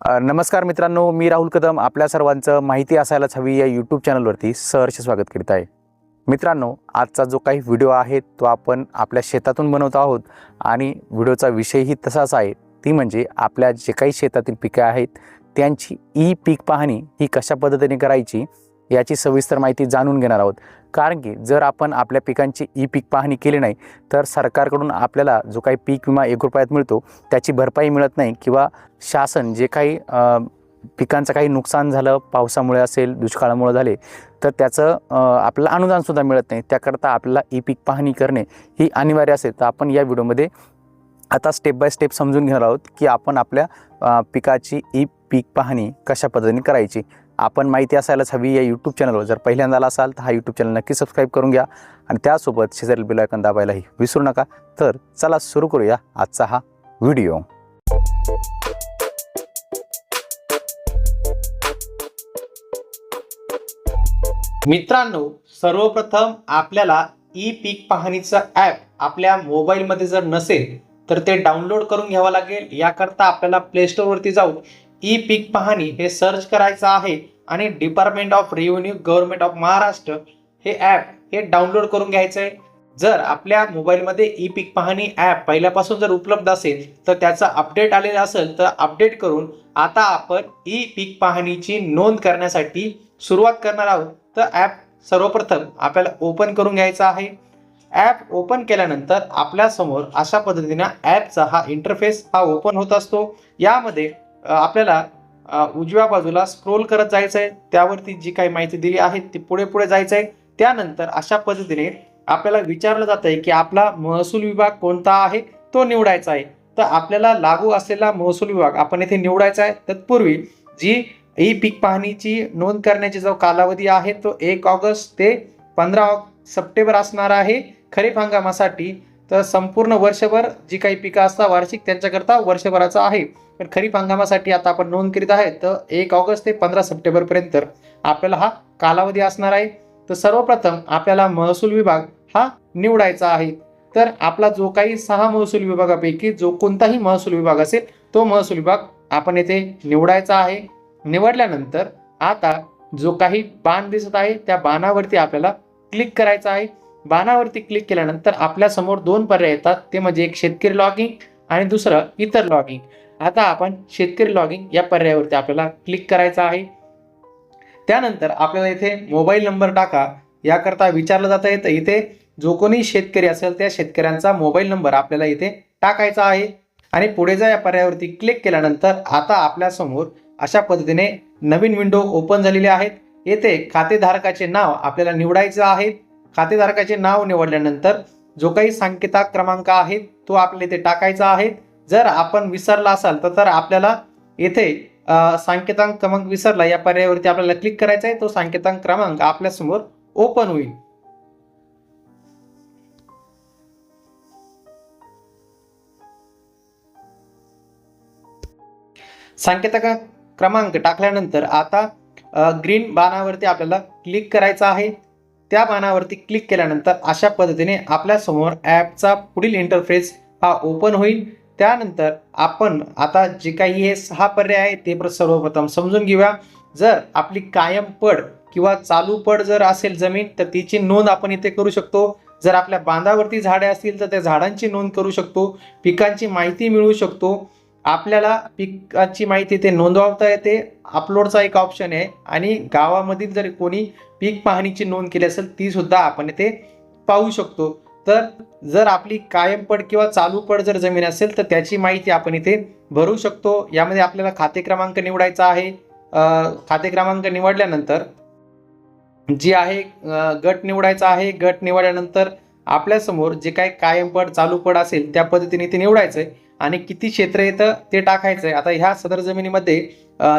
नमस्कार मित्रांनो मी राहुल कदम. आपल्या सर्वांचं माहिती असायलाच हवी या यूट्यूब चॅनलवरती सहर्ष स्वागत करीत आहे. मित्रांनो आजचा जो काही व्हिडिओ आहे तो आपण आपल्या शेतातून बनवत आहोत. आणि व्हिडिओचा विषयही तसाच आहे. ती म्हणजे आपल्या जे काही शेतातील पिके आहेत त्यांची ई पीक पाहणी ही कशा पद्धतीने करायची याची सविस्तर माहिती जाणून घेणार आहोत. कारण की जर आपण आपल्या पिकांची ई पीक पाहणी केली नाही तर सरकारकडून आपल्याला जो काही पीक विमा एक रुपयात मिळतो त्याची भरपाई मिळत नाही किंवा शासन जे काही पिकांचं काही नुकसान झालं पावसामुळे असेल दुष्काळामुळे झाले तर त्याचं आपल्याला अनुदानसुद्धा मिळत नाही. त्याकरता आपल्याला ई पीक पाहणी करणे ही अनिवार्य असेल. तर आपण या व्हिडिओमध्ये आता स्टेप बाय स्टेप समजून घेणार आहोत की आपण आपल्या पिकाची ई पीक पाहणी कशा पद्धतीने करायची. आपण माहिती असायलाच हवी या यूट्यूब चॅनलवर जर पहिल्यांदा आला असाल तर हा यूट्यूब चॅनल नक्की सबस्क्राईब करून घ्या आणि त्यासोबत शेजारील बिलायकन दाबायलाही विसरू नका. तर चला सुरू करूया आजचा हा व्हिडिओ मित्रांनो सर्वप्रथम आपल्याला ई पीक पाहणीचं ॲप आपल्या मोबाईलमध्ये जर नसेल तर ते डाउनलोड करून घ्यावं लागेल. याकरता आपल्याला प्ले स्टोअरवरती जाऊन ई पीक पाहणी हे सर्च करायचं आहे आणि department of revenue government of Maharashtra हे ॲप हे डाउनलोड करून घ्यायचं आहे जर आपल्या मोबाईलमध्ये ई पीक पाहणी ॲप पहिल्यापासून जर उपलब्ध असेल तर त्याचा अपडेट आलेला असेल तर अपडेट करून आता आपण ई पीक पाहणीची नोंद करण्यासाठी सुरुवात करणार आहोत. तर ॲप सर्वप्रथम आपल्याला ओपन करून घ्यायचं आहे. ॲप ओपन केल्यानंतर आपल्यासमोर अशा पद्धतीनं ॲपचा हा इंटरफेस हा ओपन होत असतो. यामध्ये आपल्याला उजव्या बाजूला स्क्रोल करत जायचं आहे त्यावरती जी काही माहिती दिली आहे ती पुढे पुढे जायचं आहे त्यानंतर अशा पद्धतीने आपल्याला विचारलं जात आहे की आपला महसूल विभाग कोणता आहे? तो निवडायचा आहे. तर आपल्याला लागू असलेला महसूल विभाग आपण येथे निवडायचा आहे. तत्पूर्वी जी ई पीक पाहणीची नोंद करण्याची जो कालावधी आहे तो एक ऑगस्ट ते पंधरा सप्टेंबर असणार आहे. खरीप हंगामासाठी तर संपूर्ण वर्षभर जी काही पिकं असतात वार्षिक त्यांच्याकरता वर्षभराचा आहे. पण खरीप हंगामासाठी आता आपण नोंद करीत आहे तर एक ऑगस्ट ते पंधरा सप्टेंबरपर्यंत आपल्याला हा कालावधी असणार आहे. तर सर्वप्रथम आपल्याला महसूल विभाग हा निवडायचा आहे. तर आपला जो काही सहा महसूल विभागापैकी जो कोणताही महसूल विभाग असेल तो महसूल विभाग आपण येथे निवडायचा आहे. निवडल्यानंतर आता जो काही बाण दिसत आहे त्या बाणावरती आपल्याला क्लिक करायचं आहे. बाणावरती क्लिक केल्यानंतर आपल्यासमोर दोन पर्याय येतात. ते म्हणजे एक शेतकरी लॉगिंग आणि दुसरं इतर लॉगिंग आता आपण शेतकरी लॉगिंग या पर्यायावरती आपल्याला क्लिक करायचं आहे. त्यानंतर आपल्याला इथे मोबाईल नंबर टाका. याकरता विचारलं जातं येतं इथे जो कोणी शेतकरी असेल त्या शेतकऱ्यांचा मोबाईल नंबर आपल्याला इथे टाकायचा आहे. आणि पुढे जा या पर्यायावरती क्लिक केल्यानंतर आता आपल्यासमोर अशा पद्धतीने नवीन विंडो ओपन झालेली आहेत. येथे खातेधारकाचे नाव आपल्याला निवडायचं आहे. खातेधारकाचे नाव निवडल्यानंतर जो काही सांकेता क्रमांक आहे तो आपल्याला इथे टाकायचा आहे. जर आपण विसरला असाल तर आपल्याला येथे सांकेतांक क्रमांक विसरला या पर्यायावरती आपल्याला क्लिक करायचा आहे. तो सांकेतांक क्रमांक आपल्यासमोर ओपन होईल. सांकेतांक क्रमांक टाकल्यानंतर आता ग्रीन बाणावरती आपल्याला क्लिक करायचं आहे. त्या पानावरती क्लिक केल्यानंतर अशा पद्धतीने आपल्यासमोर ॲपचा पुढील इंटरफेस हा ओपन होईल. त्यानंतर आपण आता जे काही हे सहा पर्याय आहे ते प्र- सर्वप्रथम समजून घेऊया. जर आपली कायम पड किंवा चालू पड जर असेल जमीन तर तिची नोंद आपण इथे करू शकतो. जर आपल्या बांधावरती झाडे असतील तर त्या झाडांची नोंद करू शकतो. पिकांची माहिती मिळवू शकतो. आपल्याला पिकाची माहिती ते नोंदवता येते. अपलोडचा एक ऑप्शन आहे. आणि गावामधील जर कोणी पीक पाहणीची नोंद केली असेल ती सुद्धा आपण इथे पाहू शकतो. तर जर आपली कायम पड किंवा चालू पड जर जमीन असेल तर त्याची माहिती आपण इथे भरू शकतो. यामध्ये आपल्याला खाते क्रमांक निवडायचा आहे. खाते क्रमांक निवडल्यानंतर जी आहे गट निवडायचा आहे. गट निवडल्यानंतर आपल्यासमोर जे काही कायम पड चालू पड असेल त्या पद्धतीने ते निवडायचं आहे आणि किती क्षेत्र येतं ते टाकायचं आहे आता ह्या सदर जमिनीमध्ये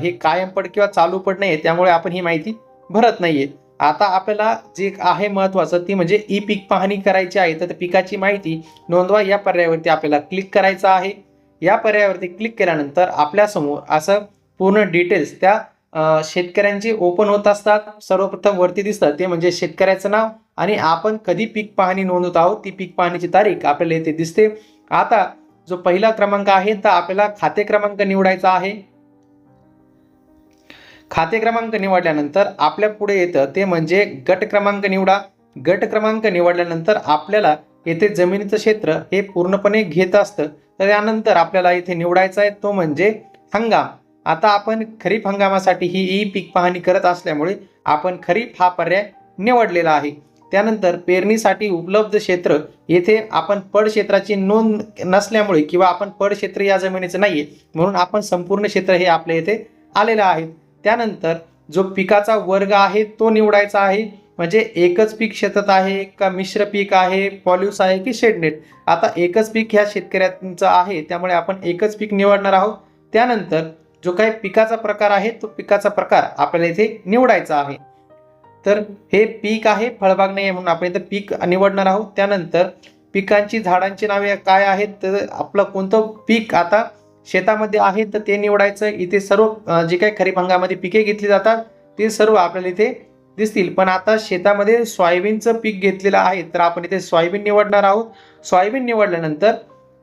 हे कायम पड किंवा चालू पड नाही आहे त्यामुळे आपण ही माहिती भरत नाहीये. आता आपल्याला जे आहे महत्त्वाचं ती म्हणजे ई पीक पाहणी करायची आहे तर पिकाची माहिती नोंदवा. या पर्यायावरती आपल्याला क्लिक करायचं आहे. या पर्यायावरती क्लिक केल्यानंतर आपल्यासमोर असं पूर्ण डिटेल्स त्या शेतकऱ्यांचे ओपन होत असतात. सर्वप्रथम वरती दिसतात ते म्हणजे शेतकऱ्याचं नाव आणि आपण कधी पीक पाहणी नोंदवत आहोत ती पीक पाहणीची तारीख आपल्याला येथे दिसते. आता जो पहिला क्रमांक आहे तर आपल्याला खाते क्रमांक निवडायचा आहे. खाते क्रमांक निवडल्यानंतर आपल्या पुढे येतं ते म्हणजे गट क्रमांक निवडा. गट क्रमांक निवडल्यानंतर आपल्याला येथे जमिनीचं क्षेत्र हे पूर्णपणे घेत असतं. तर त्यानंतर आपल्याला इथे निवडायचा आहे तो म्हणजे हंगाम. आता आपण खरीप हंगामासाठी ही ई पीक पाहणी करत असल्यामुळे आपण खरीप हा पर्याय निवडलेला आहे. त्यानंतर पेरणीसाठी उपलब्ध क्षेत्र येथे आपण पड क्षेत्राची नोंद नसल्यामुळे किंवा आपण पड क्षेत्र या जमिनीचं नाही आहे म्हणून आपण संपूर्ण क्षेत्र हे आपल्या येथे आलेलं आहे. त्यानंतर जो पिकाचा वर्ग आहे तो निवडायचा आहे. म्हणजे एकच पीक शेतात आहे का मिश्र पीक आहे पॉल्यूस आहे की शेडनेट? आता एकच पीक ह्या शेतकऱ्यांचं आहे त्यामुळे आपण एकच पीक निवडणार आहोत. त्यानंतर जो काही पिकाचा प्रकार आहे तो पिकाचा प्रकार आपल्याला इथे निवडायचा आहे. तर हे पीक आहे फळबाग नाही आहे म्हणून आपण इथं पीक निवडणार आहोत. त्यानंतर पिकांची झाडांची नावे काय आहेत तर आपलं कोणतं पीक आता शेतामध्ये आहे तर ते निवडायचं. इथे सर्व जे काही खरीप हंगामामध्ये पिके घेतली जातात ते सर्व आपल्याला इथे दिसतील. पण आता शेतामध्ये सोयाबीनचं पीक घेतलेलं आहे तर आपण इथे सोयाबीन निवडणार आहोत. सोयाबीन निवडल्यानंतर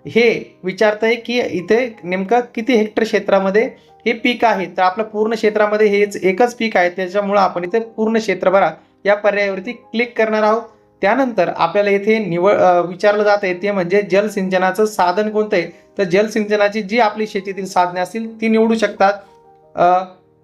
हे विचारतंय की इथे नेमकं किती हेक्टर क्षेत्रामध्ये हे पीक आहे? तर आपलं पूर्ण क्षेत्रामध्ये हेच एकच पीक आहे. त्याच्यामुळं आपण इथे पूर्ण क्षेत्रभरा या पर्यायावरती क्लिक करणार आहोत. त्यानंतर आपल्याला इथे निवड विचारलं जात आहे ते म्हणजे जलसिंचनाचं साधन कोणतं आहे? तर जलसिंचनाची जी आपली शेतीतील साधने असतील ती निवडू शकतात.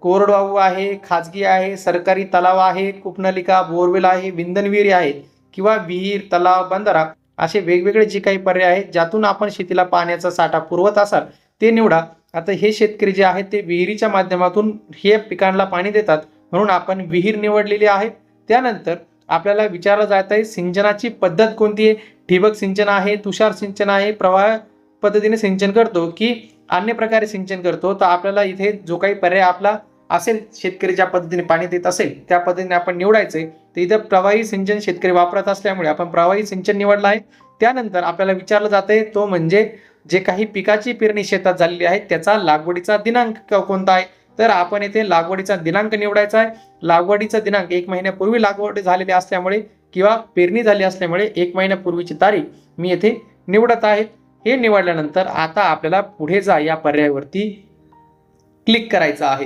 कोरडवाहू आहे खाजगी आहे सरकारी तलाव आहे कूपनलिका बोरवेल आहे विंधनविहिरी आहे किंवा विहीर तलाव बंधारा. असे वेगवेगळे जे काही पर्याय आहेत ज्यातून आपण शेतीला पाण्याचा साठा पुरवत असाल ते निवडा. आता हे शेतकरी जे आहेत ते विहिरीच्या माध्यमातून हे पिकांना पाणी देतात. म्हणून आपण विहीर निवडलेली आहे. त्यानंतर आपल्याला विचारलं जात आहे सिंचनाची पद्धत कोणती आहे? ठिबक सिंचन आहे तुषार सिंचन आहे प्रवाह पद्धतीने सिंचन करतो की अन्य प्रकारे सिंचन करतो. तर आपल्याला इथे जो काही पर्याय आपला असेल शेतकरी ज्या पद्धतीने पाणी देत असेल त्या पद्धतीने आपण निवडायचे तर इथं प्रवाही सिंचन शेतकरी वापरत असल्यामुळे आपण प्रवाही सिंचन निवडलं आहे. त्यानंतर आपल्याला विचारलं जाते तो म्हणजे जे काही पिकाची पेरणी शेतात झालेली आहे त्याचा लागवडीचा दिनांक कोणता आहे? तर आपण येथे लागवडीचा दिनांक निवडायचा आहे. लागवडीचा दिनांक एक महिन्यापूर्वी लागवड झालेली असल्यामुळे किंवा पेरणी झाली असल्यामुळे एक महिन्यापूर्वीची तारीख मी येथे निवडत आहे. हे निवडल्यानंतर आता आपल्याला पुढे जा या पर्यायावरती क्लिक करायचं आहे.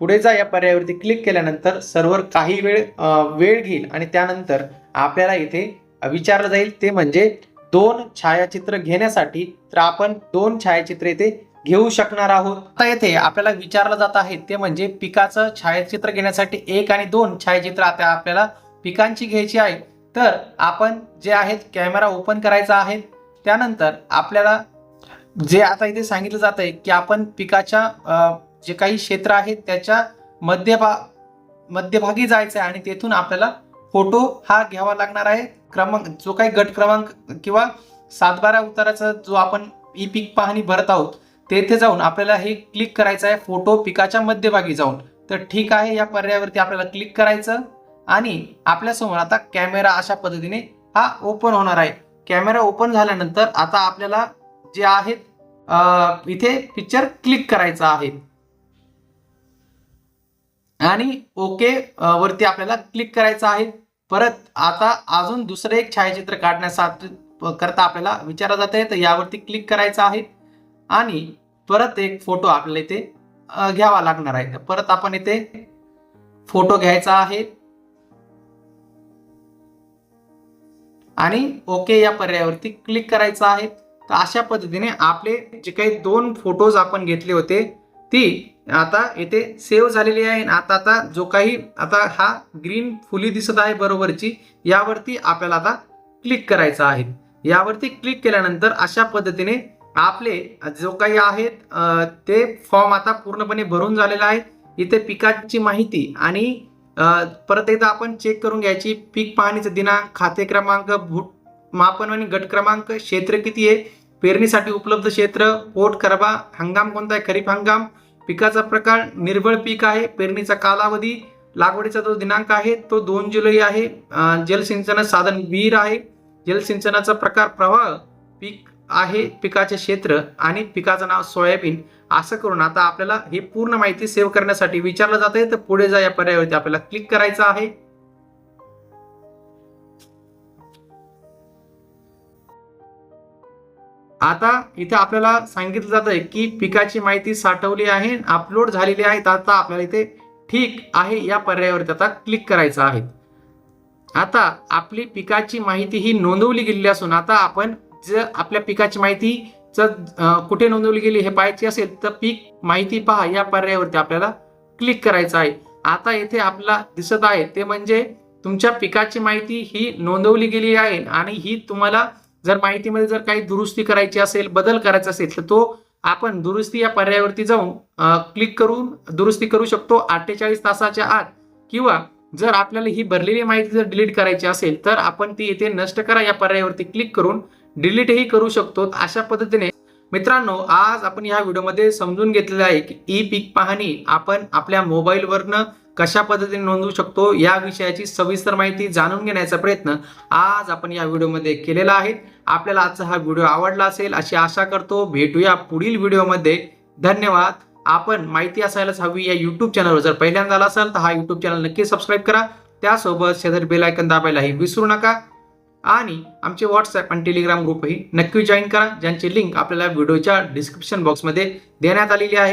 पुढे जा या पर्यायावरती क्लिक केल्यानंतर सर्व्हर काही वेळ वेळ घेईल आणि त्यानंतर आपल्याला इथे विचारलं जाईल. ते म्हणजे दोन छायाचित्र घेण्यासाठी तर आपण दोन छायाचित्र इथे घेऊ शकणार आहोत. आता येथे आपल्याला विचारलं जात आहे ते म्हणजे पिकाचं छायाचित्र घेण्यासाठी एक आणि दोन छायाचित्र आता आपल्याला पिकांची घ्यायची आहे तर आपण जे आहेत कॅमेरा ओपन करायचा आहे. त्यानंतर आपल्याला जे आता इथे सांगितलं जात आहे की आपण पिकाच्या जे काही क्षेत्र आहे त्याच्या मध्यभा मध्यभागी जायचं आहे आणि तेथून आपल्याला फोटो हा घ्यावा लागणार आहे. क्रमांक जो काही गट क्रमांक किंवा सातबारा उताराचा जो आपण ई पीक पाहणी भरत आहोत तेथे जाऊन आपल्याला हे क्लिक करायचं आहे फोटो पिकाच्या मध्यभागी जाऊन. तर ठीक आहे या पर्यायावरती आपल्याला क्लिक करायचं आणि आपल्यासमोर आता कॅमेरा अशा पद्धतीने हा ओपन होणार आहे. कॅमेरा ओपन झाल्यानंतर आता आपल्याला जे आहेत इथे पिक्चर क्लिक करायचा आहे. आणि ओके वरती आपल्याला क्लिक करायचं आहे. परत आता अजून दुसरं एक छायाचित्र काढण्यासाठी करता आपल्याला विचारलं जात आहे तर यावरती क्लिक करायचं आहे. आणि परत एक फोटो आपल्याला इथे घ्यावा लागणार आहे. परत आपण इथे फोटो घ्यायचा आहे. आणि ओके या पर्यायावरती क्लिक करायचं आहे. तर अशा पद्धतीने आपले जे काही दोन फोटोज आपण घेतले होते ती आता इथे सेव्ह झालेली आहे आणि आता आता जो काही आता हा ग्रीन फुली दिसत आहे बरोबरची यावरती आपल्याला आता क्लिक करायचं आहे. यावरती क्लिक केल्यानंतर अशा पद्धतीने आपले जो काही आहेत ते फॉर्म आता पूर्णपणे भरून झालेला आहे. इथे पिकाची माहिती आणि परत एकदा आपण चेक करून घ्यायची. पीक पाहणीचा दिनांक खाते क्रमांक भूट मापन आणि गट क्रमांक क्षेत्र किती आहे? पेरणीसाठी उपलब्ध क्षेत्र पोट करबा हंगाम कोणता आहे? खरीप हंगाम पिकाचा प्रकार निर्बळ पीक आहे पेरणीचा कालावधी लागवडीचा जो दिनांक आहे तो दोन जुलै आहे. जलसिंचन साधन विहीर आहे. जलसिंचनाचा प्रकार प्रवाह पीक आहे पिकाचे क्षेत्र आणि पिकाचं नाव सोयाबीन असं करून आता आपल्याला हे पूर्ण माहिती सेव्ह करण्यासाठी विचारलं जात आहे तर पुढे जा या पर्यायावरती आपल्याला क्लिक करायचं आहे. आता इथे आपल्याला सांगितलं जात आहे की पिकाची माहिती साठवली आहे अपलोड झालेली आहे आता आपल्याला इथे ठीक आहे या पर्यायावरती आता क्लिक करायचं आहे. आता आपली पिकाची माहिती ही नोंदवली गेलेली असून आता आपण जर आपल्या पिकाची माहिती जर कुठे नोंदवली गेली हे पाहायची असेल तर पीक माहिती पहा या पर्यायावरती आपल्याला क्लिक करायचं आहे. आता येथे आपला दिसत आहे ते म्हणजे तुमच्या पिकाची माहिती ही नोंदवली गेली आहे आणि ही तुम्हाला जर माहितीमध्ये जर काही दुरुस्ती करायची असेल बदल करायचा असेल तर तो आपण दुरुस्ती या पर्यायावरती जाऊन क्लिक करून दुरुस्ती करू शकतो अठ्ठेचाळीस तासाच्या आत. किंवा जर आपल्याला ही भरलेली माहिती जर डिलीट करायची असेल तर आपण ती येथे नष्ट करा या पर्यायावरती क्लिक करून डिलीटही करू शकतो. अशा पद्धतीने मित्रांनो आज आपण या व्हिडिओमध्ये समजून घेतलेलं आहे की ई पीक पाहणी आपण आपल्या मोबाईलवरनं कशा पद्धतीने नोंदवू शकतो या विषयाची सविस्तर माहिती जाणून घेण्याचा प्रयत्न आज आपण या व्हिडिओमध्ये केलेला आहे. आपल्याला आजचा हा व्हिडिओ आवडला असेल अशी आशा करतो. भेटूया पुढील व्हिडिओमध्ये. धन्यवाद. आपण माहिती असायलाच हवी या यूट्यूब चॅनलवर जर पहिल्यांदा आला असाल तर हा यूट्यूब चॅनल नक्की सबस्क्राईब करा. त्यासोबत शेजारी बेलायकन दाबायलाही विसरू नका. आणि आमचे व्हॉट्सअप आणि टेलिग्राम ग्रुपही नक्की जॉईन करा ज्यांची लिंक आपल्याला व्हिडिओच्या डिस्क्रिप्शन बॉक्समध्ये देण्यात आलेली आहे.